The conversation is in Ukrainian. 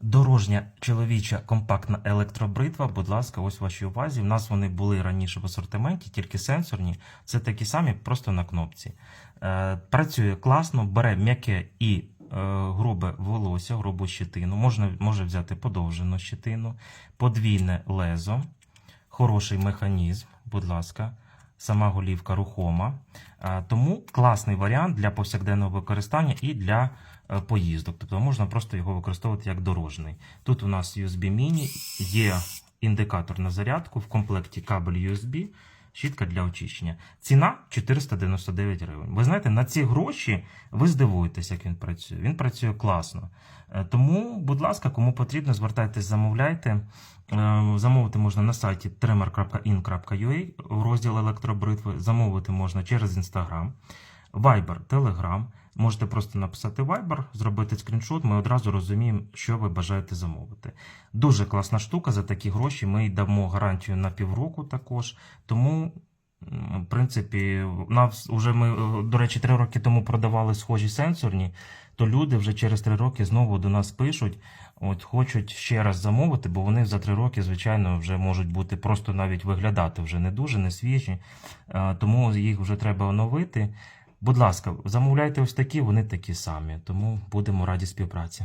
Дорожня чоловіча компактна електробритва, будь ласка, ось вашій увазі. У нас вони були раніше в асортименті, тільки сенсорні. Це такі самі, просто на кнопці. Е, працює класно, бере м'яке і е, грубе волосся, грубу щетину. Можна, може взяти подовжену щетину, подвійне лезо, хороший механізм, будь ласка. Сама голівка рухома. Е, Тому класний варіант для повсякденного використання і для е, поїздок. Тобто можна просто його використовувати як дорожний. Тут у нас USB міні, є індикатор на зарядку, в комплекті кабель USB, щітка для очищення. Ціна 499 гривень. Ви знаєте, на ці гроші ви здивуєтесь, як він працює. Він працює класно. Е, Тому, будь ласка, кому потрібно, звертайтесь, замовляйте. Е, Замовити можна на сайті trimmer.in.ua розділ електробритви. Замовити можна через Instagram, Viber, Telegram. Можете просто написати Viber, зробити скріншот. Ми одразу розуміємо, що ви бажаєте замовити. Дуже класна штука за такі гроші. Ми й дамо гарантію на півроку також. Тому, в принципі, нас уже ми, е, до речі, три роки тому продавали схожі сенсорні, то люди вже через три роки знову до нас пишуть. От хочуть ще раз замовити, бо вони за три роки, звичайно, вже можуть бути просто навіть виглядати вже не дуже, не свіжі. Е, Тому їх вже треба оновити. Будь ласка, замовляйте ось такі, вони такі самі. Тому будемо раді співпраці.